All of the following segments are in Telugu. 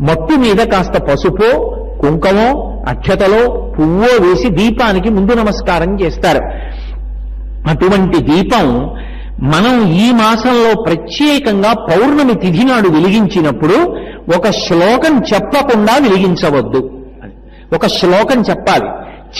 మట్టు మీద కాస్త పసుపో కుంకమో అక్షతలో పువ్వో వేసి దీపానికి ముందు నమస్కారం చేస్తారు. అటువంటి దీపం మనం ఈ మాసంలో ప్రత్యేకంగా పౌర్ణమి తిథి నాడు వెలిగించినప్పుడు ఒక శ్లోకం చెప్పకుండా వెలిగించవద్దు. ఒక శ్లోకం చెప్పాలి.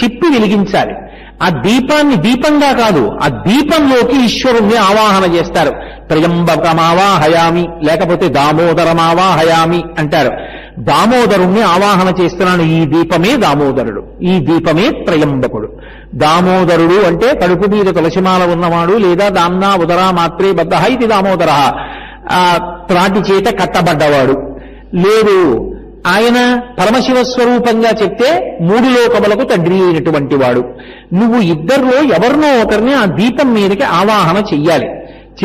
చెప్పి వెలిగించాలి. ఆ దీపాన్ని దీపంగా కాదు ఆ దీపంలోకి ఈశ్వరుణ్ణి ఆవాహన చేస్తారు. త్రయంబకమావాహయామి లేకపోతే దామోదరమావాహయామి అంటారు. దామోదరుణ్ణి ఆవాహన చేస్తున్నాను ఈ దీపమే దామోదరుడు ఈ దీపమే త్రయంబకుడు. దామోదరుడు అంటే కడుపు మీద తులసిమాల ఉన్నవాడు లేదా దామ్నా ఉదరా మాత్రే బద్ధ ఇది దామోదర ఆ త్రాటి చేత కట్టబడ్డవాడు. లేదు ఆయన పరమశివ స్వరూపంగా చెప్తే మూడు లోకములకు తండ్రి అయినటువంటి వాడు. నువ్వు ఇద్దరిలో ఎవరినో ఒకరిని ఆ దీపం మీదకి ఆవాహన చెయ్యాలి.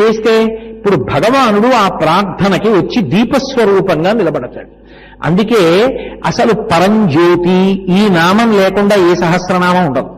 చేస్తే ఇప్పుడు భగవానుడు ఆ ప్రార్థనకి వచ్చి దీపస్వరూపంగా నిలబడతాడు. అందుకే అసలు పరంజ్యోతి ఈ నామం లేకుండా ఏ సహస్రనామం ఉండదు.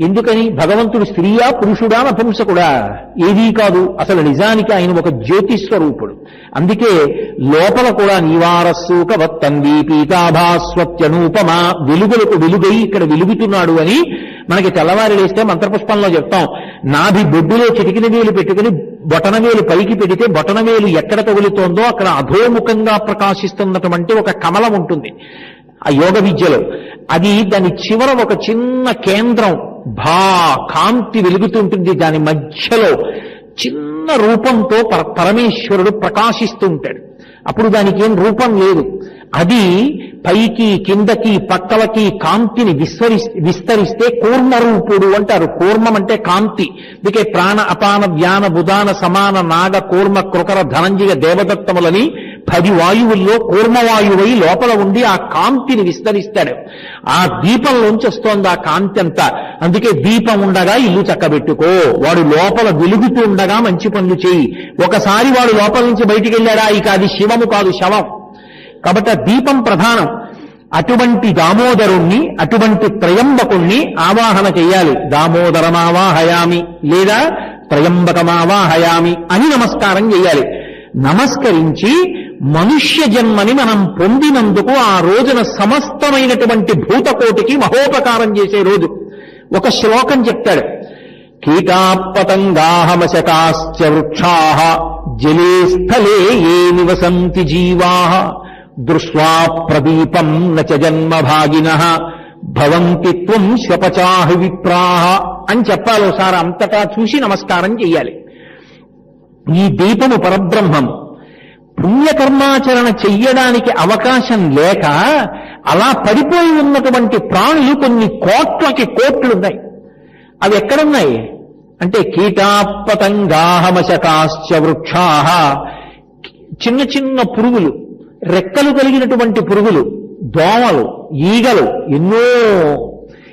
ఎందుకని భగవంతుడు స్త్రీయా పురుషుడా నపుంసకుడా ఏదీ కాదు అసలు నిజానికి ఆయన ఒక జ్యోతి స్వరూపుడు అందుకే లోపల కూడా నీవారస్సూక వత్తంది పీతాభాస్వత్యనూపమా వెలుగులకు వెలుగై ఇక్కడ వెలుగుతున్నాడు అని మనకి తెల్లవారి లేస్తే మంత్రపుష్పంలో చెప్తాం. నాభి బొడ్డులో చిటికిన వేలు పెట్టుకుని బొటనవేలు పైకి పెడితే బొటనవేలు ఎక్కడ తగులుతోందో అక్కడ అధోముఖంగా ప్రకాశిస్తున్నటువంటి ఒక కమలం ఉంటుంది. ఆ యోగ విద్యలో. అది దాని చివర ఒక చిన్న కేంద్రం. భా కాంతి వెలుగుతుంటుంది దాని మధ్యలో. చిన్న రూపంతో పర- పరమేశ్వరుడు ప్రకాశిస్తూ ఉంటాడు. అప్పుడు దానికి ఏం రూపం లేదు. అది పైకి కిందకి పక్కలకి కాంతిని విస్తరి విస్తరిస్తే కూర్మరూపుడు అంటారు. కూర్మం అంటే కాంతి. అందుకే ప్రాణ అపాన వ్యాన బుధాన సమాన నాగ కూర్మ కృకర ధనంజయ దేవదత్తములని పది వాయువుల్లో కూర్మవాయువై లోపల ఉండి ఆ కాంతిని విస్తరిస్తాడు. ఆ దీపంలోంచి వస్తోంది ఆ కాంతి అంతా. అందుకే దీపం ఉండగా ఇల్లు చక్కబెట్టుకో. వాడు లోపల వెలుగుతూ ఉండగా మంచి పనులు చేయి. ఒకసారి వాడు లోపల నుంచి బయటికి వెళ్ళాడా? ఇక అది శివము కాదు శవం. కాబట్టి ఆ దీపం ప్రధానం. అటువంటి దామోదరుణ్ణి అటువంటి త్రయంబకుణ్ణి ఆవాహన చేయాలి. దామోదరమావాహయామి లేదా త్రయంబకమావాహయామి అని నమస్కారం చేయాలి. నమస్కరించి మనుష్య జన్మని మనం పొందినందుకు ఆ రోజున సమస్తమైనటువంటి భూతకోటికి మహోపకారం చేసే రోజు. ఒక శ్లోకం చెప్తాడు. కీటాపతంగాహమశకాశ్చ వృక్షా జలే స్థలే ఏ నివసంతి జీవా దృష్వా ప్రదీపం నచ జన్మ భాగిన భవంతి త్వం శపచాహి విప్రాహ అని చెప్పాలి ఒకసారి అంతటా చూసి నమస్కారం చెయ్యాలి. ఈ దీపము పరబ్రహ్మము పుణ్యకర్మాచరణ చెయ్యడానికి అవకాశం లేక అలా పడిపోయి ఉన్నటువంటి ప్రాణులు కొన్ని కోట్లకి కోట్లున్నాయి. అవి ఎక్కడున్నాయి? అంటే కీటాపతంగాహమశకాశ్చ వృక్షా చిన్న చిన్న పురుగులు రెక్కలు కలిగినటువంటి పురుగులు దోమలు ఈగలు ఎన్నో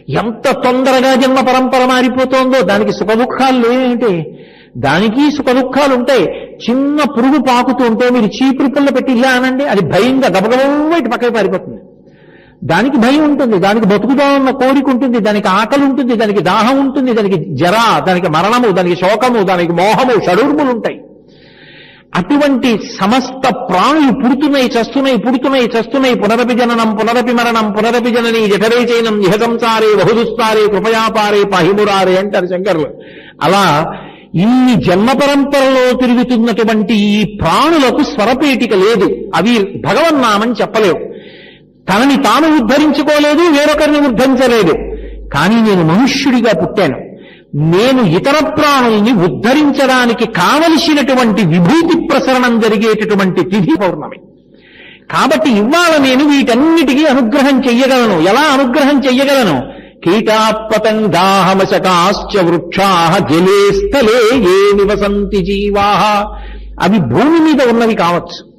ఎంత తొందరగా జన్మ పరంపర మారిపోతోందో దానికి సుఖ దుఃఖాలు లేవేంటి? దానికి సుఖ దుఃఖాలు ఉంటాయి చిన్న పురుగు పాకుతూ ఉంటే మీరు చీపురు పుల్ల పెట్టి ఇలా అనండి అది భయంగా గబగబా ఇటు పక్కకి పారిపోతుంది. దానికి భయం ఉంటుంది దానికి బతుకుదామన్న కోరిక ఉంటుంది దానికి ఆకలి ఉంటుంది దానికి దాహం ఉంటుంది దానికి జర దానికి మరణము దానికి శోకము దానికి మోహము షడూర్ములు ఉంటాయి. అటువంటి సమస్త ప్రాణులు పుడుతున్నాయి చస్తున్నాయి పుడుతున్నాయి చస్తున్నాయి పునరపి జననం పునరపి మరణం పునరపి జనని జఠరే చైనం ఇహ సంసారే బహుదుస్తారే కృపయాపారే పహిమురారే అంటారు శంకర్లు. అలా ఇన్ని జన్మ పరంపరలో తిరుగుతున్నటువంటి ఈ ప్రాణులకు స్వరపేటిక లేదు. అవి భగవన్నామని చెప్పలేవు. తనని తాను ఉద్ధరించుకోలేదు వేరొకరిని ఉద్ధరించలేదు. కానీ నేను మనుష్యుడిగా పుట్టాను. నేను ఇతర ప్రాణుల్ని ఉద్ధరించడానికి కావలసినటువంటి విభూతి ప్రసరణం జరిగేటటువంటి తిథి పౌర్ణమి. కాబట్టి ఇవాళ నేను వీటన్నిటికీ అనుగ్రహం చెయ్యగలను. ఎలా అనుగ్రహం చెయ్యగలను? కీటాపతంగాహమశకాశ్చ వృక్షా జలే స్థలే ఏ నివసంతి జీవా. అవి భూమి మీద ఉన్నవి కావచ్చు.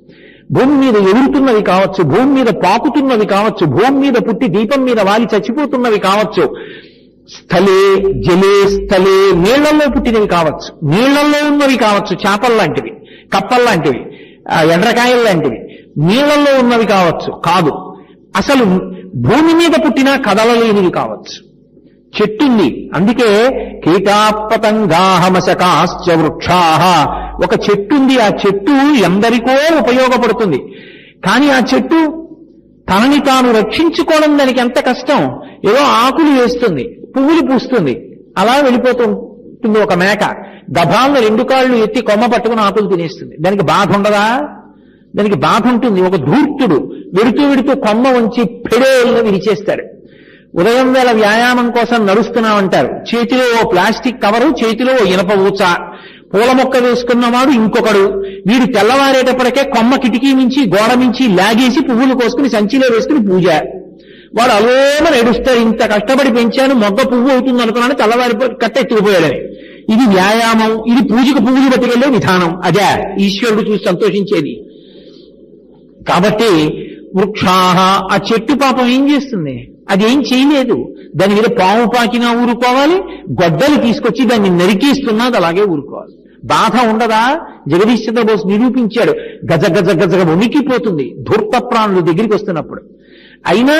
భూమి మీద ఎగురుతున్నవి కావచ్చు. భూమి మీద పాకుతున్నవి కావచ్చు. భూమి మీద పుట్టి దీపం మీద వాలి చచ్చిపోతున్నవి కావచ్చు. స్థలే జలే స్థలే నీళ్ళలో పుట్టినవి కావచ్చు. నీళ్ళలో ఉన్నవి కావచ్చు. చేపల్లాంటివి కప్పల్లాంటివి ఎండ్రకాయల్లాంటివి లాంటివి నీళ్ళలో ఉన్నవి కావచ్చు. కాదు. అసలు భూమి మీద పుట్టిన కదలలేనివి కావచ్చు. చెట్టుంది అందుకే కీటాపతంగాహమశకాశ్చ వృక్షాహ. ఒక చెట్టుంది ఆ చెట్టు ఎందరికో ఉపయోగపడుతుంది. కానీ ఆ చెట్టు తనని తాను రక్షించుకోవడం దానికి ఎంత కష్టం? ఏదో ఆకులు వేస్తుంది. పువ్వులు పూస్తుంది. అలా వెళ్ళిపోతుంటుంది ఒక మేక. గభాలను రెండు కాళ్ళు ఎత్తి కొమ్మ పట్టుకుని ఆకులు తినేస్తుంది. దానికి బాధ ఉండదా? దానికి బాధ ఉంటుంది. ఒక ధూర్తుడు వెడుతూ వెడుతూ కొమ్మ ఉంచి పెడేళ్ళ విరిచేస్తాడు. ఉదయం వేళ వ్యాయామం కోసం నడుస్తున్నామంటారు. చేతిలో ఓ ప్లాస్టిక్ కవరు చేతిలో ఓ ఇనప ఊచ. పూల మొక్క వేసుకున్నవాడు ఇంకొకడు. వీడు తెల్లవారేటప్పటికే కొమ్మ కిటికీ నుంచి గోడ నుంచి లాగేసి పువ్వులు కోసుకుని సంచిలో వేసుకుని పూజ. వాడు అలోమ నడుస్తారు ఇంత కష్టపడి పెంచాను మొగ్గ పువ్వు అవుతుంది అనుకున్నాను తెల్లవారి కట్ట ఎత్తుకుపోయాడని ఇది వ్యాయామం. ఇది పూజకు పువ్వులు పట్టుకెళ్ళే విధానం. అదే ఈశ్వరుడు చూసి సంతోషించేది. కాబట్టి వృక్షాహ ఆ చెట్టు పాపం ఏం చేస్తుంది? అది ఏం చేయలేదు. దాని మీద పాము పాకినా ఊరుకోవాలి గొడ్డలు తీసుకొచ్చి దాన్ని నరికేస్తున్నా అది అలాగే ఊరుకోవాలి. బాధ ఉండదా? జగదీష్ చంద్రబోస్ నిరూపించాడు గజ గజ గజగా ఉనికిపోతుంది ధూర్త ప్రాణులు దగ్గరికి వస్తున్నప్పుడు. అయినా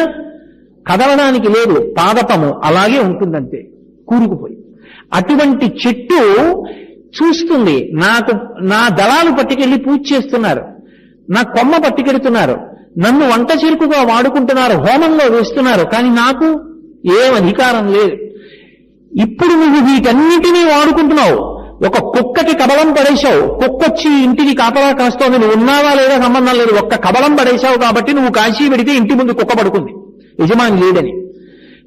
కదలడానికి లేదు పాదపము అలాగే ఉంటుందంతే కూరుకుపోయి. అటువంటి చెట్టు చూస్తుంది నాకు నా దళాలు పట్టుకెళ్ళి పూజ చేస్తున్నారు. నా కొమ్మ పట్టుకెడుతున్నారు. నన్ను వంట చిరుకుగా వాడుకుంటున్నారు హోమంలో వేస్తున్నారు కానీ నాకు ఏం అధికారం లేదు. ఇప్పుడు నువ్వు వీటన్నిటినీ వాడుకుంటున్నావు. ఒక కుక్కకి కబలం పడేశావు. కుక్కొచ్చి ఇంటికి కాపలా కాస్తోంది. నువ్వు ఉన్నావా లేదా సంబంధం లేదు. ఒక్క కబలం పడేశావు కాబట్టి నువ్వు కాశీ పెడితే ఇంటి ముందు కుక్క పడుకుంది. యజమాని లేడని.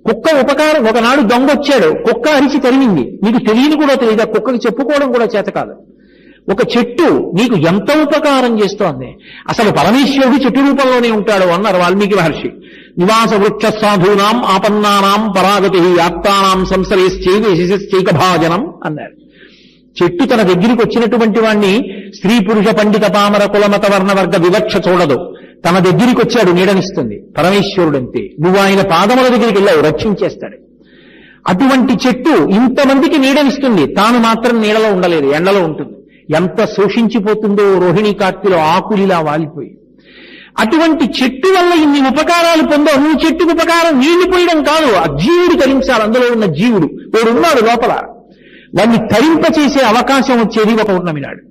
కుక్క ఉపకారం ఒకనాడు దొంగ వచ్చాడు కుక్క అరిచి తరిమింది. నీకు తెలియని కూడా తెలియదు? కుక్కకి చెప్పుకోవడం కూడా చేత కాదు. ఒక చెట్టు నీకు ఎంత ఉపకారం చేస్తోంది? అసలు పరమేశ్వరుడు చెట్టు రూపంలోనే ఉంటాడు అన్నారు వాల్మీకి మహర్షి. నివాస వృక్ష సాధూనాం ఆపన్నానాం పరాగతి ఆప్తానాం సంసరేశ్చైక భాజనం అన్నారు. చెట్టు తన దగ్గరికి వచ్చినటువంటి వాణ్ణి స్త్రీ పురుష పండిత పామర కులమత వర్ణ వర్గ వివక్ష చూడదు. తన దగ్గరికి వచ్చాడు నీడనిస్తుంది. పరమేశ్వరుడంతే నువ్వు ఆయన పాదముల దగ్గరికి వెళ్ళావు రక్షించేస్తాడు. అటువంటి చెట్టు ఇంతమందికి నీడనిస్తుంది. తాను మాత్రం నీడలో ఉండలేదు ఎండలో ఉంటుంది. ఎంత శోషించిపోతుందో రోహిణి కార్తెలో ఆకులిలా వాలిపోయి. అటువంటి చెట్టు వల్ల ఇన్ని ఉపకారాలు పొందో నువ్వు చెట్టుకు ఉపకారం నీళ్ళు పోయడం కాదు. ఆ జీవుడు తరించాలి. అందులో ఉన్న జీవుడు. వాడు ఉన్నాడు లోపల. వాడిని తరింపచేసే అవకాశం వచ్చేది ఒక ఉన్నమి నాడు.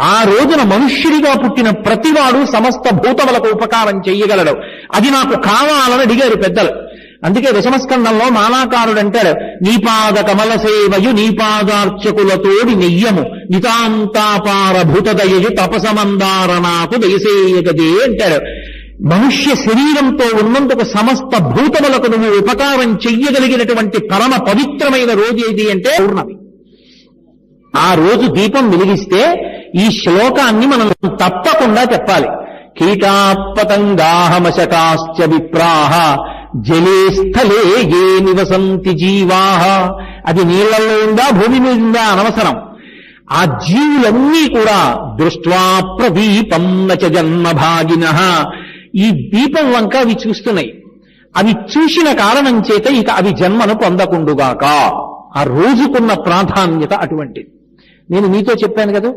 ఆ రోజున మనుష్యుడిగా పుట్టిన ప్రతివాడు సమస్త భూతములకు ఉపకారం చెయ్యగలడు అది నాకు కావాలని అడిగారు పెద్దలు. అందుకే దశమస్కందంలో మాలాకారుడు అంటాడు నీపాద కమల సేవయు నీపాదార్చకులతోడి నెయ్యము నితాంతాపార భూతదయయు తపసమందార నాకు దయసేయగదే అంటాడు. మనుష్య శరీరంతో ఉన్నందుకు సమస్త భూతములకు నువ్వు ఉపకారం చెయ్యగలిగినటువంటి పరమ పవిత్రమైన రోజు ఏది అంటే పౌర్ణమి. ఆ రోజు దీపం వెలిగిస్తే ఈ శ్లోకాన్ని మనం తప్పకుండా చెప్పాలి. కీటాపతంగాహమశకాశ్చ విప్రాహ జలే స్థలే ఏ నివసంతి జీవాహ అది నీళ్ళలో ఉందా భూమి మీద ఉందా అనవసరం. ఆ జీవులన్నీ కూడా దృష్ట్వా ప్రదీపం నచ జన్మభాగిన. ఈ దీపం వంక అవి చూస్తున్నాయి. అవి చూసిన కారణం చేత ఇక అవి జన్మను పొందకుండుగాక. ఆ రోజుకున్న ప్రాధాన్యత అటువంటిది. నేను మీతో చెప్పాను కదా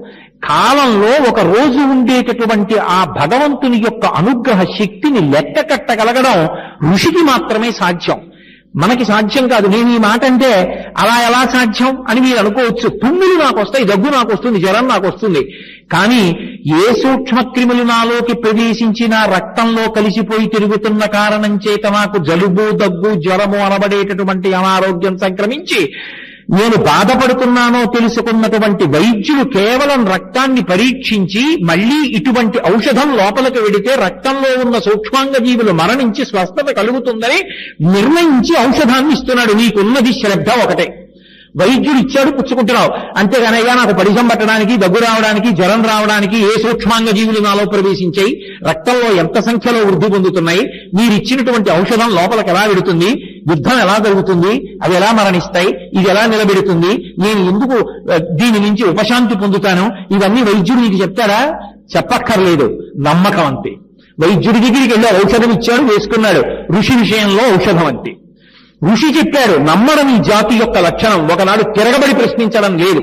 కాలంలో ఒక రోజు ఉండేటటువంటి ఆ భగవంతుని యొక్క అనుగ్రహ శక్తిని లెక్క కట్టగలగడం ఋషికి మాత్రమే సాధ్యం. మనకి సాధ్యం కాదు. నేను ఈ మాట అంటే అలా ఎలా సాధ్యం అని మీరు అనుకోవచ్చు. తుమ్ములు నాకు వస్తాయి దగ్గు నాకు వస్తుంది జ్వరం నాకు వస్తుంది. కానీ ఏ సూక్ష్మక్రిములు నాలోకి ప్రవేశించిన రక్తంలో కలిసిపోయి తిరుగుతున్న కారణం చేత నాకు జలుబు దగ్గు జ్వరము అనబడేటటువంటి అనారోగ్యం సంక్రమించి నేను బాధపడుతున్నానో తెలుసుకున్నటువంటి వైద్యులు కేవలం రక్తాన్ని పరీక్షించి మళ్ళీ ఇటువంటి ఔషధం లోపలికి వెడితే రక్తంలో ఉన్న సూక్ష్మాంగ జీవులు మరణించి స్వస్థత కలుగుతుందని నిర్ణయించి ఔషధాన్ని ఇస్తున్నాడు. నీకున్నది శ్రద్ధ ఒకటే. వైద్యుడు ఇచ్చాడు పుచ్చుకుంటున్నావు. అంతేగానయ్యా నాకు పరిశం పట్టడానికి దగ్గు రావడానికి జ్వరం రావడానికి ఏ సూక్ష్మాంగ జీవులు నాలో ప్రవేశించాయి? రక్తంలో ఎంత సంఖ్యలో వృద్ధి పొందుతున్నాయి? మీరు ఇచ్చినటువంటి ఔషధం లోపలికి ఎలా వెడుతుంది? యుద్ధం ఎలా జరుగుతుంది? అవి ఎలా మరణిస్తాయి? ఇది ఎలా నిలబెడుతుంది? నేను ఎందుకు దీని నుంచి ఉపశాంతి పొందుతాను? ఇవన్నీ వైద్యుడు నీకు చెప్తారా చెప్పక్కర్లేదు. నమ్మకం అంతే. వైద్యుడి దగ్గరికి వెళ్ళి ఔషధం ఇచ్చాడు వేసుకున్నాడు. ఋషి విషయంలో ఔషధం అంతే. ఋషి చెప్పాడు నమ్మడం ఈ జాతి యొక్క లక్షణం. ఒకనాడు తిరగబడి ప్రశ్నించడం లేదు.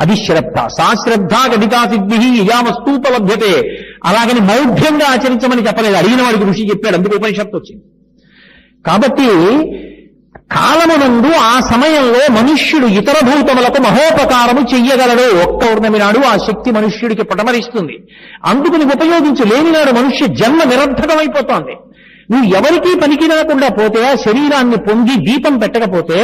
అది శ్రద్ధ. సాశ్రద్ధ గడితా సిద్ధి ఇయామస్తూపలభ్యతే అలాగని మౌఢ్యంగా ఆచరించమని చెప్పలేదు. అడిగిన వాడికి ఋషి చెప్పాడు అందుకు ఉపనిషత్తు వచ్చింది. కాబట్టి కాలమునందు ఆ సమయంలో మనుష్యుడు ఇతర భూతములకు మహోపకారము చెయ్యగలడు. ఒక్క పౌర్ణమి నాడు ఆ శక్తి మనుష్యుడికి పటమరిస్తుంది. అందుకుని ఉపయోగించి లేనినాడు మనుష్య జన్మ నిరర్థకమైపోతోంది. నువ్వు ఎవరికీ పనికి రాకుండా పోతే ఆ శరీరాన్ని పొంగి దీపం పెట్టకపోతే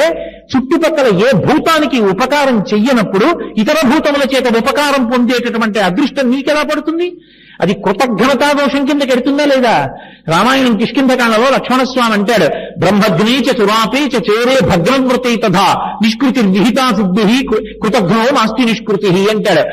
చుట్టుపక్కల ఏ భూతానికి ఉపకారం చెయ్యనప్పుడు ఇతర భూతముల చేత ఉపకారం పొందేటటువంటి అదృష్టం నీకెలా పడుతుంది? అది కృతజ్ఞతా దోషం కింద కెడుతుందా లేదా? రామాయణం కిష్కింధకాండలో లక్ష్మణస్వామి అంటాడు బ్రహ్మగ్ని చురాపి చురాపే భద్రం వృతి భగ్నవృతి తథా నిష్కృతి విహితా సిద్ధి కృతజ్ఞో నాస్తి నిష్కృతి అంటాడు.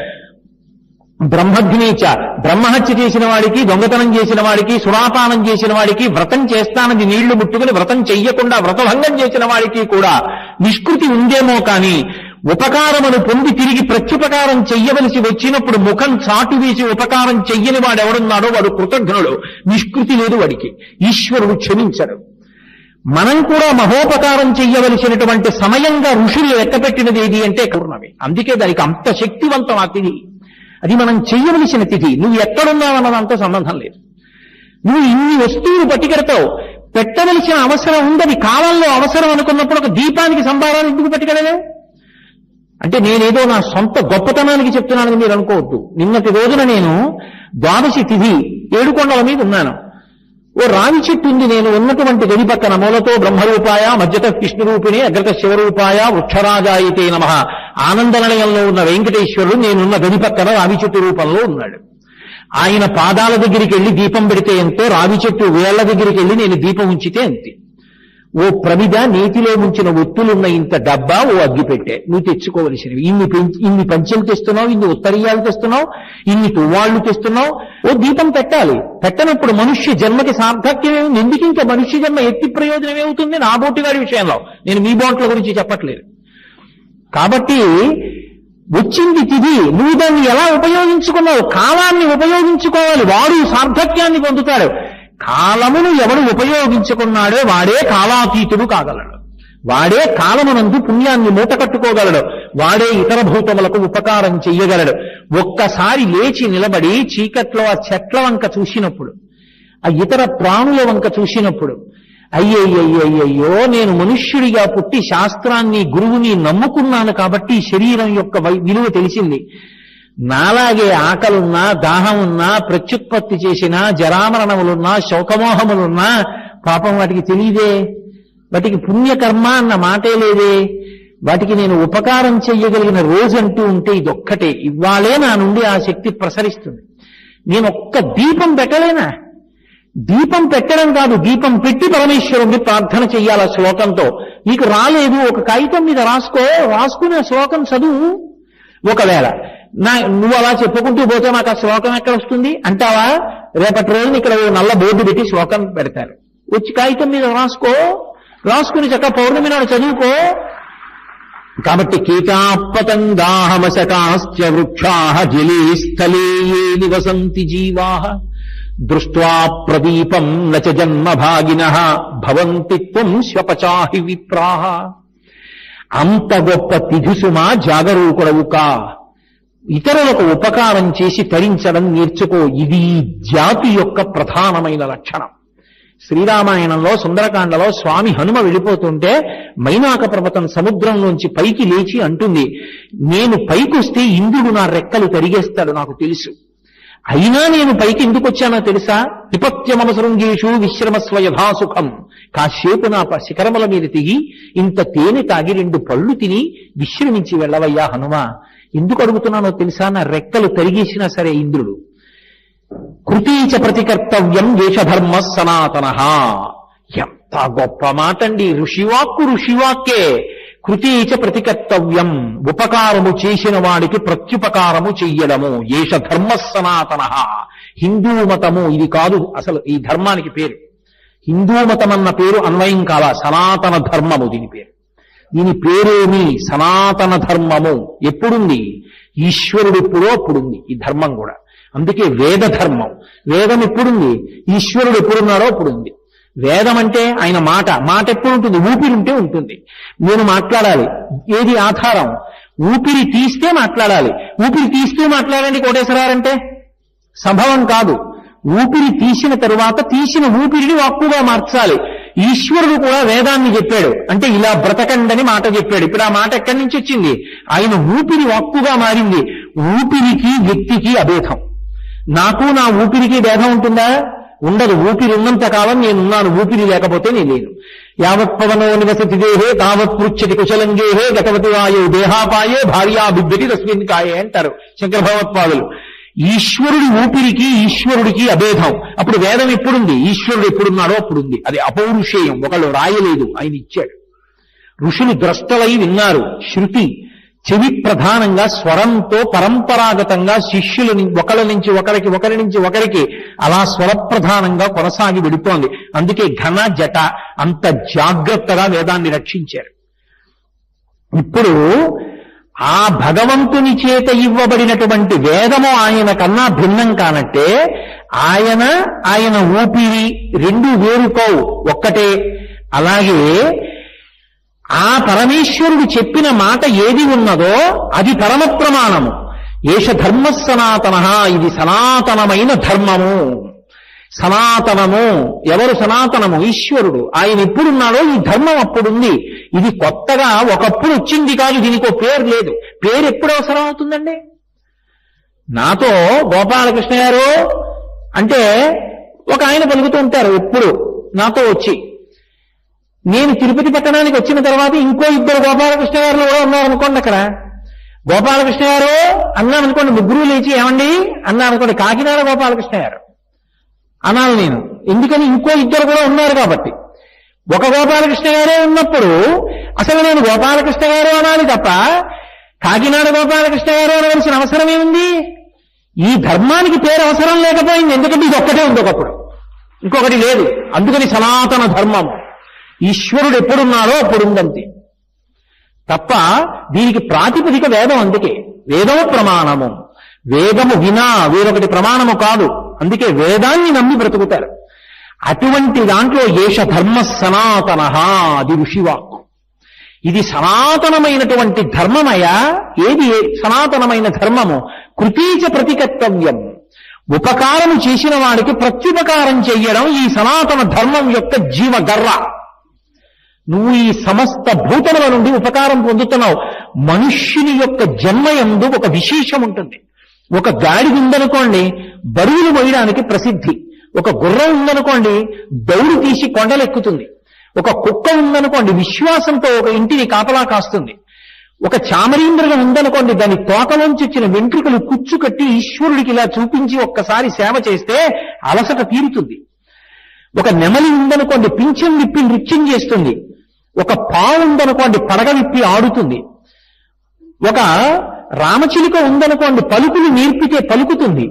బ్రహ్మగ్నేచ బ్రహ్మహత్య చేసిన వాడికి దొంగతనం చేసిన వాడికి సురాపానం చేసిన వాడికి వ్రతం చేస్తానని నీళ్ళు ముట్టుకుని వ్రతం చెయ్యకుండా వ్రతభంగం చేసిన వాడికి కూడా నిష్కృతి ఉందేమో కాని ఉపకారమును పొంది తిరిగి ప్రత్యుపకారం చెయ్యవలసి వచ్చినప్పుడు ముఖం చాటు వేసి ఉపకారం చెయ్యని వాడెవడున్నాడో వాడు కృతజ్ఞుడు. నిష్కృతి లేదు వాడికి. ఈశ్వరుడు క్షమించడు. మనం కూడా మహోపకారం చెయ్యవలసినటువంటి సమయంగా ఋషులు లెక్కపెట్టినది ఏది అంటే కరుణవి అందుకే దానికి అంత శక్తివంతం అతిథి. అది మనం చేయవలసిన తిథి. నువ్వు ఎక్కడున్నావన్నదంతా సంబంధం లేదు. నువ్వు ఇన్ని వస్తువులు పట్టుకెడతావు. పెట్టవలసిన అవసరం ఉందని కాలంలో అవసరం అనుకున్నప్పుడు ఒక దీపానికి సంభారాన్ని ఎందుకు పట్టుకెళ్ళలేవు అంటే నేనేదో నా సొంత గొప్పతనానికి చెప్తున్నానని మీరు అనుకోవద్దు. నిన్నటి రోజున నేను ద్వాదశి తిథి ఏడుకొండల మీద ఉన్నాను. ఓ రావి చెట్టు ఉంది. నేను ఉన్నటువంటి గది పక్కన మూలతో బ్రహ్మరూపాయ మధ్యత విష్ణురూపిణి అగ్రత శివరూపాయ వృక్షరాజాయితే నమ. ఆనందనిలయంలో ఉన్న వెంకటేశ్వరుడు నేనున్న గది పక్కన రావి చెట్టు రూపంలో ఉన్నాడు. ఆయన పాదాల దగ్గరికి వెళ్ళి దీపం పెడితే ఎంతో రావి చెట్టు వేళ్ళ దగ్గరికి వెళ్ళి నేను దీపం ఉంచితే అంతే. ఓ ప్రమిద నీతిలో ముంచిన ఒత్తులున్న ఇంత డబ్బా ఓ అగ్గి పెట్టే నువ్వు తెచ్చుకోవలసినవి. ఇన్ని ఇన్ని పంచెలు తెస్తున్నావు ఇన్ని ఉత్తరీయాలు తెస్తున్నావు ఇన్ని తువ్వాళ్ళు తెస్తున్నావు. ఓ దీపం పెట్టాలి. పెట్టనప్పుడు మనుష్య జన్మకి సార్థక్యం ఏముంది ఎందుకు ఇంకా మనుష్య జన్మ ఎత్తి ప్రయోజనం ఏమవుతుంది నా బోటిగాడి విషయంలో. నేను మీ బోట్ల గురించి చెప్పట్లేదు. కాబట్టి వచ్చింది తిథి నువ్వు దాన్ని ఎలా ఉపయోగించుకున్నావు? కాలాన్ని ఉపయోగించుకోవాలి. వాడు సార్థక్యాన్ని పొందుతాడు. కాలమును ఎవడు ఉపయోగించుకున్నాడో వాడే కాలాతీతుడు కాగలడు. వాడే కాలమునందు పుణ్యాన్ని మూట కట్టుకోగలడు. వాడే ఇతర భూతములకు ఉపకారం చెయ్యగలడు. ఒక్కసారి లేచి నిలబడి చీకట్లో ఆ చెట్ల వంక చూసినప్పుడు ఆ ఇతర ప్రాణుల వంక చూసినప్పుడు అయ్యయ్యయ్యయ్యో నేను మనుష్యుడిగా పుట్టి శాస్త్రాన్ని గురువుని నమ్ముకున్నాను కాబట్టి శరీరం యొక్క వై- విలువ తెలిసింది. నాలాగే ఆకలున్నా దాహమున్నా ప్రత్యుత్పత్తి చేసిన జరామరణములున్నా శోకమోహములున్నా పాపం వాటికి తెలియదే. వాటికి పుణ్యకర్మ అన్న మాటే లేదే. వాటికి నేను ఉపకారం చెయ్యగలిగిన రోజంటూ ఉంటే ఇదొక్కటే. ఇవాళే నా నుండి ఆ శక్తి ప్రసరిస్తుంది. నేను ఒక్క దీపం పెట్టలేనా? దీపం పెట్టడం కాదు దీపం పెట్టి పరమేశ్వరుణ్ణి ప్రార్థన చెయ్యాల శ్లోకంతో. నీకు రాలేదు ఒక కాగితం మీద రాసుకో రాసుకునే శ్లోకం చదువు. ఒకవేళ నా నువ్వు అలా చెప్పుకుంటూ పోతే నాకు ఆ శ్లోకం ఎక్కడ వస్తుంది? అంటావా? రేపటి రోజున ఇక్కడ నల్ల బోర్డు పెట్టి శ్లోకం పెడతారు. వచ్చి కాగితం మీద రాసుకో రాసుకుని చక్క పౌర్ణమి నాడు చదువుకో. కాబట్టి కీటాపతంగాహమశకాశ్చ వృక్షా జలే స్థలే నివసంతి జీవా దృష్ట్వా ప్రదీపం నచ జన్మ భాగిన భవంతి త్వం శ్వపచాహి విప్రాహ అంత గొప్ప తిథిసుమా జాగరూకుడవు కా? ఇతరులకు ఉపకారం చేసి తరించడం నేర్చుకో ఇది జాతి యొక్క ప్రధానమైన లక్షణం. శ్రీరామాయణంలో సుందరకాండలో స్వామి హనుమ వెళ్ళిపోతుంటే మైనాక పర్వతం సముద్రంలోంచి పైకి లేచి అంటుంది నేను పైకొస్తే ఇంద్రుడు నా రెక్కలు తరిగేస్తాడు నాకు తెలుసు. అయినా నేను పైకి ఎందుకు వచ్చానో తెలుసా? విపత్యమసృంగేషు విశ్రమస్వ యథాసుఖం కాసేపు నా ప- శిఖరముల మీద తిగి ఇంత తేనె తాగి రెండు పళ్ళు తిని విశ్రమించి వెళ్ళవయ్యా హనుమ. ఎందుకు అడుగుతున్నానో తెలుసా? నా రెక్కలు తరిగేసినా సరే ఇంద్రుడు. కృతీచ ప్రతికర్తవ్యం దేశధర్మ సనాతన. ఎంత గొప్ప మాట అండి ఋషివాక్కు ఋషివాక్కే. కృతీచ ప్రతికర్తవ్యం. ఉపకారము చేసిన వాడికి ప్రత్యుపకారము చెయ్యడము. ఏష ధర్మ సనాతన. హిందూ మతము ఇది కాదు అసలు ఈ ధర్మానికి పేరు. హిందూ మతం అన్న పేరు అన్వయం కాల సనాతన ధర్మము దీని పేరు. దీని పేరేమి? సనాతన ధర్మము. ఎప్పుడుంది? ఈశ్వరుడు ఎప్పుడో అప్పుడుంది ఈ ధర్మం కూడా. అందుకే వేద ధర్మం వేదం ఎప్పుడుంది? ఈశ్వరుడు ఎప్పుడున్నాడో అప్పుడుంది. వేదం అంటే ఆయన మాట. మాట ఎప్పుడు ఉంటుంది ఊపిరి ఉంటే ఉంటుంది. నేను మాట్లాడాలి. ఏది ఆధారం? ఊపిరి తీస్తే మాట్లాడాలి. ఊపిరి తీస్తే మాట్లాడండి కోటేశ్వరారంటే? సంభవం కాదు. ఊపిరి తీసిన తరువాత తీసిన ఊపిరిని వాక్కుగా మార్చాలి. ఈశ్వరుడు కూడా వేదాన్ని చెప్పాడు. అంటే ఇలా బ్రతకండని మాట చెప్పాడు. ఇప్పుడు ఆ మాట ఎక్కడి నుంచి వచ్చింది? ఆయన ఊపిరి వాక్కుగా మారింది. ఊపిరికి వ్యక్తికి అభేదం. నాకు నా ఊపిరికి భేదం ఉంటుందా? ఉండదు. ఊపిరి ఉన్నంత కాలం నేనున్నాను. ఊపిరి లేకపోతే నేను లేను. యావత్ పవనో నివసతి దేహే తావత్ పృచ్చతి కుశలం గేహే గతవతి వాయు దేహాపాయే భార్యా బిబ్బటి తస్మిన్ కాయే అంటారు శంకర భగవత్పాదులు ఈశ్వరుడి ఊపిరికి ఈశ్వరుడికి అభేదం. అప్పుడు వేదం ఎప్పుడుంది? ఈశ్వరుడు ఎప్పుడున్నాడో అప్పుడుంది. అది అపౌరుషేయం. ఒకళ్ళు రాయలేదు. ఆయన ఇచ్చాడు. ఋషులు ద్రష్టలై విన్నారు. శృతి చెవి ప్రధానంగా స్వరంతో పరంపరాగతంగా శిష్యుల ఒకరి నుంచి ఒకరికి ఒకరి నుంచి ఒకరికి అలా స్వరప్రధానంగా కొనసాగి వెడుతోంది. అందుకే ఘన జట అంత జాగ్రత్తగా వేదాన్ని రక్షించారు. ఇప్పుడు ఆ భగవంతుని చేత ఇవ్వబడినటువంటి వేదము ఆయన కన్నా భిన్నం కానట్టే ఆయన ఆయన ఊపిరి రెండు వేరుకోవు. ఒక్కటే. అలాగే ఆ పరమేశ్వరుడు చెప్పిన మాట ఏది ఉన్నదో అది పరమ ప్రమాణము ఏష ధర్మ సనాతన ఇది సనాతనమైన ధర్మము. సనాతనము ఎవరు సనాతనము? ఈశ్వరుడు. ఆయన ఎప్పుడున్నాడో ఈ ధర్మం అప్పుడుంది. ఇది కొత్తగా ఒకప్పుడు వచ్చింది కాదు దీనికి పేరు లేదు. పేరు ఎప్పుడు అవసరం అవుతుందండి నాతో గోపాలకృష్ణ గారు అంటే ఒక ఆయన పలుకుతూ ఉంటారు ఎప్పుడు నాతో వచ్చి. నేను తిరుపతి పట్టణానికి వచ్చిన తర్వాత ఇంకో ఇద్దరు గోపాలకృష్ణ గారు కూడా ఉన్నారు అనుకోండి అక్కడ. గోపాలకృష్ణ గారు అన్నాను అనుకోండి ముగ్గురు లేచి ఏమండి? అన్నా అనుకోండి కాకినాడ గోపాలకృష్ణ గారు. అనాలి నేను. ఎందుకని? ఇంకో ఇద్దరు కూడా ఉన్నారు కాబట్టి. ఒక గోపాలకృష్ణ గారే ఉన్నప్పుడు అసలు నేను గోపాలకృష్ణ గారు అనాలి తప్ప కాకినాడ గోపాలకృష్ణ గారు అనవలసిన అవసరం ఏముంది? ఈ ధర్మానికి పేరు అవసరం లేకపోయింది. ఎందుకంటే ఇది ఒక్కటే ఉంది ఒకప్పుడు. ఇంకొకటి లేదు. అందుకని సనాతన ధర్మం ఈశ్వరుడు ఎప్పుడున్నాడో అప్పుడుందంతే తప్ప దీనికి ప్రాతిపదిక వేదం అందుకే. వేదము ప్రమాణము. వేదము వినా వేరొకటి ప్రమాణము కాదు. అందుకే వేదాన్ని నమ్మి బ్రతుకుతారు. అటువంటి దాంట్లో ఏష ధర్మ సనాతన అది ఋషివాక్కు. ఇది సనాతనమైనటువంటి ధర్మమయ ఏది సనాతనమైన ధర్మము? కృతీచ ప్రతికర్తవ్యం. ఉపకారము చేసిన వాడికి ప్రత్యుపకారం చెయ్యడం ఈ సనాతన ధర్మం యొక్క జీవగర్ర. నువ్వు ఈ సమస్త భూతముల నుండి ఉపకారం పొందుతున్నావు. మనుష్యుని యొక్క జన్మ ఎందు ఒక విశేషం ఉంటుంది. ఒక గాడి ఉందనుకోండి బరువులు మోయడానికి ప్రసిద్ధి. ఒక గుర్రం ఉందనుకోండి దౌడు తీసి కొండలెక్కుతుంది. ఒక కుక్క ఉందనుకోండి విశ్వాసంతో ఒక ఇంటిని కాపలా కాస్తుంది. ఒక చామరీంద్రుడు ఉందనుకోండి దాని తోకలోంచి వచ్చిన వెంట్రుకలు కుచ్చు కట్టి ఈశ్వరుడికి ఇలా చూపించి ఒక్కసారి సేవ చేస్తే అలసట తీరుతుంది. ఒక నెమలి ఉందనుకోండి పింఛం విప్పి నృత్యం చేస్తుంది. ఒక పావు ఉందనుకోండి పడగ విప్పి ఆడుతుంది. ఒక రామచిలుక ఉందనుకోండి పలుకులు నేర్పితే పలుకుతుంది.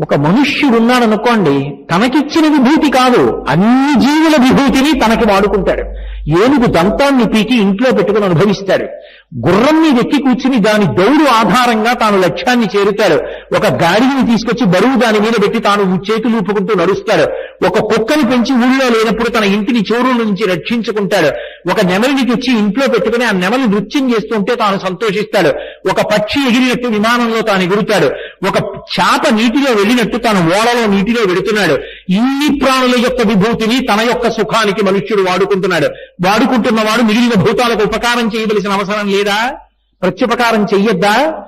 ఒక మనుష్యుడు ఉన్నాడనుకోండి తనకిచ్చిన విభూతి కాదు అన్ని జీవుల విభూతిని తనకి వాడుకుంటాడు. ఏనుగు దంతాన్ని పీకి ఇంట్లో పెట్టుకుని అనుభవిస్తాడు. గుర్రం మీద ఎక్కి కూర్చుని దాని దౌడు ఆధారంగా తాను లక్ష్యాన్ని చేరుతాడు. ఒక గాడిని తీసుకొచ్చి బరువు దాని మీద పెట్టి తాను చేతులు ఊపుకుంటూ నడుస్తాడు. ఒక కుక్కని పెంచి ఊళ్ళో లేనప్పుడు తన ఇంటిని చోరుల నుంచి రక్షించుకుంటాడు. ఒక నెమలిని తెచ్చి ఇంట్లో పెట్టుకుని ఆ నెమలి నృత్యం చేస్తుంటే తాను సంతోషిస్తాడు. ఒక పక్షి ఎగిరినట్టు విమానంలో తాను ఎగురుతాడు. ఒక చేప నీటిలో వెళ్ళినట్టు తాను ఓడలో నీటిలో వెడుతున్నాడు. ఇన్ని ప్రాణుల యొక్క విభూతిని తన యొక్క సుఖానికి మనుష్యుడు వాడుకుంటున్నాడు. వాడుకుంటున్నవాడు మిగిలిన భూతాలకు ఉపకారం చేయవలసిన అవసరం లేదా? ప్రత్యుపకారం చెయ్యొద్దా?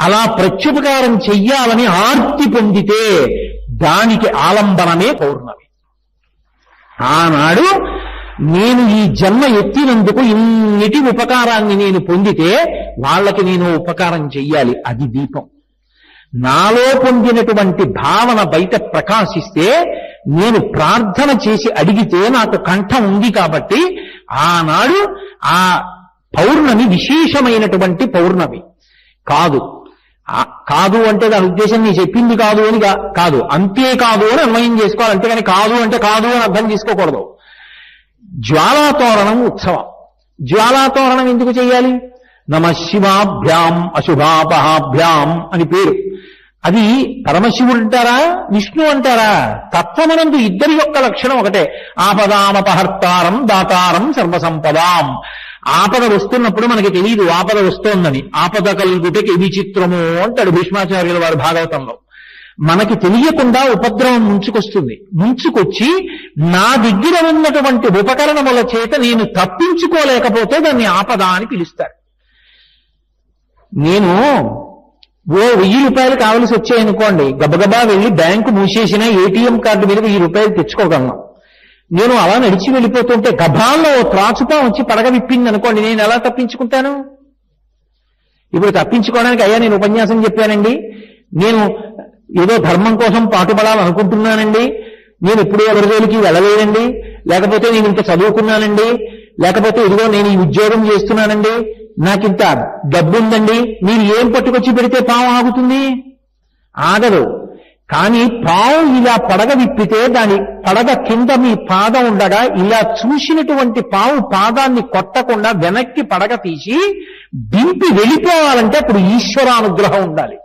అలా ప్రత్యుపకారం చెయ్యాలని ఆర్తి పొందితే దానికి ఆలంబనమే పౌర్ణమి. ఆనాడు నేను ఈ జన్మ ఎత్తినందుకు ఇన్నిటి ఉపకారాన్ని నేను పొందితే వాళ్ళకి నేను ఉపకారం చెయ్యాలి. అది దీపం. నాలో పొందినటువంటి భావన బయట ప్రకాశిస్తే నేను ప్రార్థన చేసి అడిగితే నాకు కంఠం ఉంది కాబట్టి ఆనాడు ఆ పౌర్ణమి విశేషమైనటువంటి పౌర్ణమి. కాదు. కాదు అంటే దాని ఉద్దేశం నీ చెప్పింది కాదు అని కాదు. అంతే కాదు అని అన్వయం చేసుకోవాలి. అంతేగాని కాదు అంటే కాదు అని అర్థం చేసుకోకూడదు. జ్వాలాతోరణం ఉత్సవం. జ్వాలాతోరణం ఎందుకు చేయాలి? నమ శివాభ్యాం అశుభాపహాభ్యాం అని పేరు. అది పరమశివుడు అంటారా? విష్ణు అంటారా? తత్వమనందు ఇద్దరి యొక్క లక్షణం ఒకటే. ఆపదామపహర్తారం దాతారం సర్వసంపదాం. ఆపద వస్తున్నప్పుడు మనకి తెలియదు ఆపద వస్తోందని. ఆపద కలుగుటకి విచిత్రము అంటాడు భీష్మాచార్యుల వారి భాగవతంలో. మనకి తెలియకుండా ఉపద్రవం ముంచుకొస్తుంది. ముంచుకొచ్చి నా దగ్గర ఉన్నటువంటి ఉపకరణముల చేత నేను తప్పించుకోలేకపోతే దాన్ని ఆపద అని పిలుస్తారు. నేను ఓ వెయ్యి రూపాయలు కావలసి వచ్చాయనుకోండి గబగబా వెళ్ళి బ్యాంకు మూసేసిన ఏటీఎం కార్డు మీద వెయ్యి రూపాయలు తెచ్చుకోగలను. నేను అలా నడిచి వెళ్ళిపోతుంటే గభాల్లో ఓ త్రాచుపా వచ్చి పడగ విప్పింది అనుకోండి నేను ఎలా తప్పించుకుంటాను? ఇప్పుడు తప్పించుకోవడానికి అయ్యా నేను ఉపన్యాసం చెప్పానండి నేను ఏదో ధర్మం కోసం పాటుపడాలనుకుంటున్నానండి నేను ఇప్పుడు ఎవరి జోలికి వెళ్ళలేదండి లేకపోతే నేను ఇంత చదువుకున్నానండి లేకపోతే ఇదిగో నేను ఈ ఉద్యోగం చేస్తున్నానండి నాకింత డబ్బుందండి మీరు ఏం పట్టుకొచ్చి పెడితే పాము ఆగుతుంది? ఆగదు. కానీ పావు ఇలా పడగ విప్పితే దాని పడగ కింద మీ పాదం ఉండగా ఇలా చూసినటువంటి పావు పాదాన్ని కొట్టకుండా వెనక్కి పడగ తీసి దింపి వెళ్ళిపోవాలంటే అప్పుడు ఈశ్వరానుగ్రహం ఉండాలి.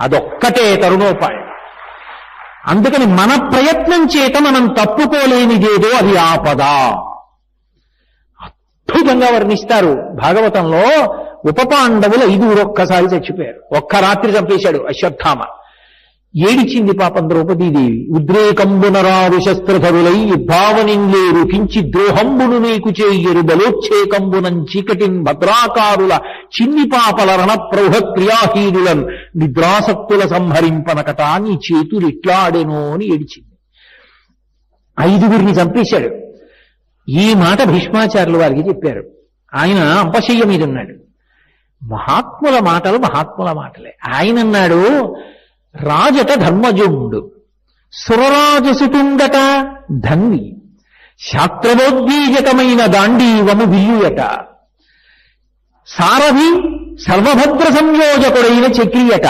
అదొక్కటే తరుణోపాయం. అందుకని మన ప్రయత్నం చేత మనం తప్పుకోలేనిదేదో అది ఆపద. అద్భుతంగా వర్ణిస్తారు. భాగవతంలో ఉపపాండవులు ఐదుగురు ఒక్కసారి చచ్చిపోయారు. ఒక్క రాత్రి చంపేశాడు అశ్వత్థామ. ఏడిచింది పాపం ద్రౌపదీదేవి. ఉద్రేకంబునరారు శస్త్రధరులై భావనింలేరు కించి ద్రోహంబును నీకు చేయరు బలోచ్చేకంబునం చీకటిన్ భద్రాకారుల చిన్ని పాపల రణప్రౌఢ క్రియాహీనులను నిద్రాసక్తుల సంహరింపనకట నీ చేతులు ఇట్లాడెనో అని ఏడిచింది. ఐదుగురిని చంపేశాడు. ఈ మాట భీష్మాచార్యులు వారికి చెప్పారు. ఆయన అంపశయ్య మీద ఉన్నాడు. మహాత్ముల మాటలు మహాత్ముల మాటలే. ఆయన అన్నాడు రాజట ధర్మజుండు సురరాజసుటుండట ధన్వి శాస్త్రవోద్వీజకమైన దాండీవము విల్లుయట సారథి సర్వభద్ర సంయోజకుడైన చక్రియట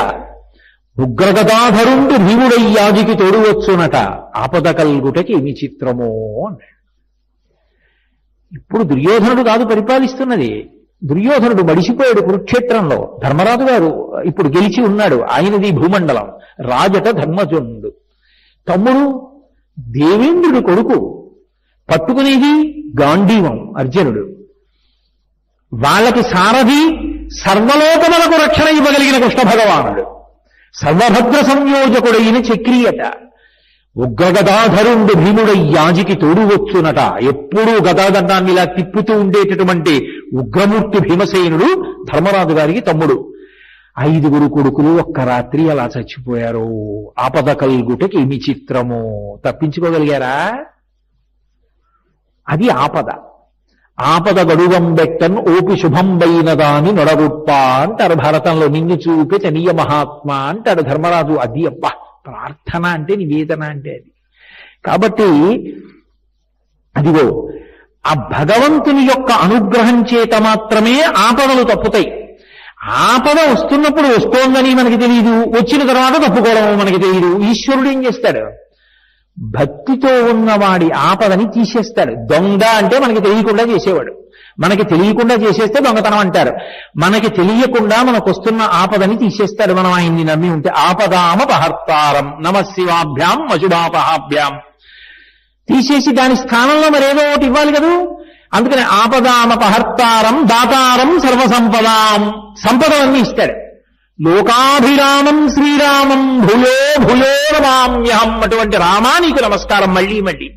ఉగ్రగదాధరుండు భీముడయ్యాజికి తోడువచ్చునట ఆపద కల్గుటకి ఏమి చిత్రమో అన్నాడు. ఇప్పుడు దుర్యోధనుడు కాదు పరిపాలిస్తున్నది. దుర్యోధనుడు మడిసిపోయాడు కురుక్షేత్రంలో. ధర్మరాజు గారు ఇప్పుడు గెలిచి ఉన్నాడు. ఆయనది భూమండలం. రాజట ధర్మజనుడు. తమ్ముడు దేవేంద్రుడు కొడుకు. పట్టుకునేది గాంధీవం అర్జునుడు. వాళ్ళకి సారథి సర్వలోకములకు రక్షణ ఇవ్వగలిగిన కృష్ణ భగవానుడు సర్వభద్ర సంయోజకుడైన చక్రియట ఉగ్రగదాధరుండు భీముడై యాజికి తోడువచ్చునట. ఎప్పుడూ గదాదండాన్ని ఇలా తిప్పుతూ ఉండేటటువంటి ఉగ్రమూర్తి భీమసేనుడు ధర్మరాజు గారికి తమ్ముడు. ఐదుగురు కొడుకులు ఒక్క రాత్రి అలా చచ్చిపోయారు. ఆపద కల్గుటకి ఏమి చిత్రము తప్పించుకోగలిగారా? అది ఆపద. ఆపద గడుగం బెట్టన్ ఓపి శుభంబైనదాని నొడగుప్ప అంటారు. భారతంలో నిన్ను చూపి తనీయ మహాత్మ అంటాడు ధర్మరాజు. అది అబ్బా! ప్రార్థన అంటే నివేదన అంటే అది. కాబట్టి అదిగో ఆ భగవంతుని యొక్క అనుగ్రహం చేత మాత్రమే ఆపదలు తప్పుతాయి. ఆపద వస్తున్నప్పుడు వస్తోందని మనకి తెలియదు వచ్చిన తర్వాత తప్పుకోవడం మనకి తెలియదు ఈశ్వరుడు ఏం చేస్తాడు? భక్తితో ఉన్నవాడి ఆపదని తీసేస్తాడు. దొంగ అంటే మనకి తెలియకుండా చేసేవాడు. మనకి తెలియకుండా చేసేస్తే దొంగతనం అంటారు. మనకి తెలియకుండా మనకు వస్తున్న ఆపదని తీసేస్తాడు మనం ఆయన్ని నమ్మి ఉంటే. ఆపదామ పహర్తారం. నమ శివాభ్యాం మజుడాపహాభ్యాం తీసేసి దాని స్థానంలో మరేదో ఒకటి ఇవ్వాలి కదూ? అందుకని ఆపదామ పహర్తారం దాతారం సర్వసంపదాం. సంపదలన్నీ ఇస్తాడు లోకాభిరామం శ్రీరామం భూయో భూయో నమామ్యహం అటువంటి రామానికి నమస్కారం మళ్ళీ మళ్ళీ.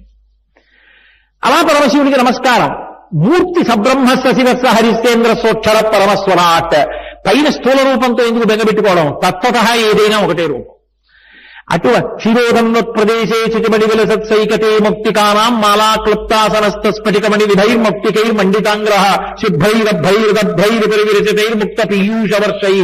అలా పరమశివునికి నమస్కారం. మూర్తి సబ్రహ్మ సశివత్స హరిశ్చేంద్ర సోక్షర పరమస్వరాట్ పైన స్థూల రూపంతో ఎందుకు బెంగబెట్టుకోవడం తత్వత ఏదైనా ఒకటే రూపం. అటు క్షీరోధన్నోత్ప్రదేశే చిటిమణి విలసత్సైకతే ముక్తికానాం మాలా క్లుప్తాసనస్థ స్ఫటికమణి విధైర్ముక్తికై మండితాంగ్రహ శుద్ధైరభైరుగద్భైరుపరివిరచితైర్ముక్త పీయూషవర్షై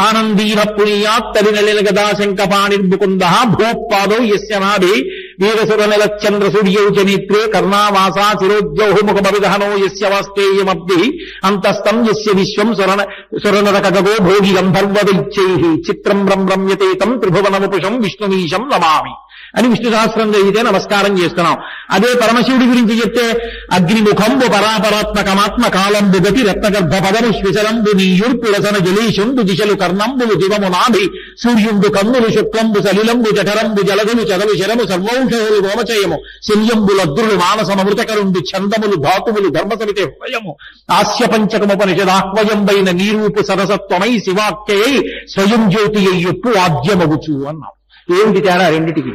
ఆనందీన పునీయాత్ తలినలిన గదా శంకపాణిర్ముకుంద భూపాదో యస్య నాభి వీరసురనిలచంద్ర సూర్యౌ చ నేత్రే కర్ణావాసా శిరోద్యౌ ముఖమవిదహనో యస్య వాస్తేయమబ్ది అంతస్తం యస్య విశ్వం సురన సురనరకగో భోగి గంధర్వదైత్యై. చిత్రం రం రమ్యతేతం త్రిభువనముపుషం విష్ణునీశం నమామి. అని విష్ణు సహస్రం చదివితే నమస్కారం చేస్తున్నాం. అదే పరమశివుడి గురించి చెప్తే అగ్నిముఖంబు పరాపరాత్మకమాత్మ కాలంబు గతి రత్నగర్భ పదము శ్విశలంబు నీయుర్పు జలీషుండు దిశలు కర్ణంబులు దివము నాభి సూర్యుండు కన్నులు శుక్లంబు సలిలంబు జఠరంబు జలగులు చదలు శరము సర్వౌషధులు గోమచయము శల్యంబులద్రులు మానసమృతకరుండు ఛందములు ధాతువులు ధర్మసమితే హృదయము ఆస్య పంచకముపనిషదాహ్వయంబైన నీరూపు సరసత్వమై శివాఖ్యయై స్వయం జ్యోతి ఎప్పు ఆద్యమగుచు అన్నాం. ఏమిటి తేడా రెండిటికి?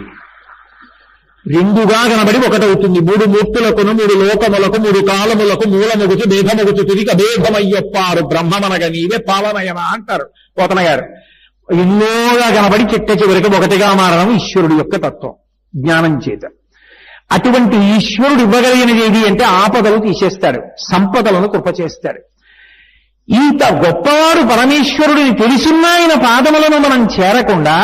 రెండుగా కనబడి ఒకటవుతుంది మూడు మూర్తులకును మూడు లోకములకు మూడు కాలములకు మూలముగుచు భేదముగుచు తిరిగి అభేదమయ్యొప్పారు. బ్రహ్మమనగ నీవే పాలనయన అంటారు పోతన గారు ఎన్నోగా కనబడి చిట్ట చివరికి ఒకటిగా మారడం ఈశ్వరుడు యొక్క తత్వం జ్ఞానం చేత. అటువంటి ఈశ్వరుడు ఇవ్వగలిగినది ఏది అంటే ఆపదలు తీసేస్తాడు సంపదలను కృప చేస్తాడు. ఇంత గొప్పవాడు పరమేశ్వరుడిని తెలుసున్న ఆయన పాదములను మనం చేరకుండా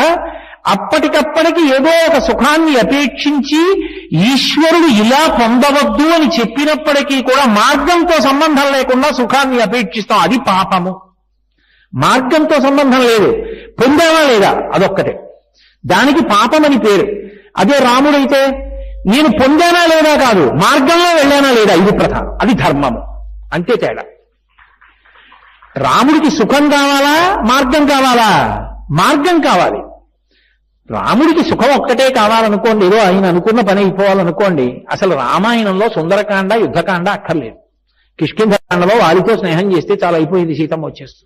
అప్పటికప్పటికి ఏదో ఒక సుఖాన్ని అపేక్షించి ఈశ్వరుడు ఇలా పొందవద్దు అని చెప్పినప్పటికీ కూడా మార్గంతో సంబంధం లేకుండా సుఖాన్ని అపేక్షిస్తాం. అది పాపము. మార్గంతో సంబంధం లేదు. పొందావా లేదా? అదొక్కటే. దానికి పాపమని పేరు. అదే రాముడైతే నేను పొందానా లేదా కాదు మార్గంలో వెళ్ళానా లేదా? ఇది ప్రధానం అది ధర్మము. అంతే తేడా. రాముడికి సుఖం కావాలా? మార్గం కావాలా? మార్గం కావాలి. రాముడికి సుఖం ఒక్కటే కావాలనుకోండి ఏదో ఆయన అనుకున్న పని అయిపోవాలనుకోండి అసలు రామాయణంలో సుందరకాండ యుద్ధకాండ అక్కర్లేదు. కిష్కింధకాండలో వారితో స్నేహం చేస్తే చాలా అయిపోయింది సీతమ్మ వచ్చేస్తుంది.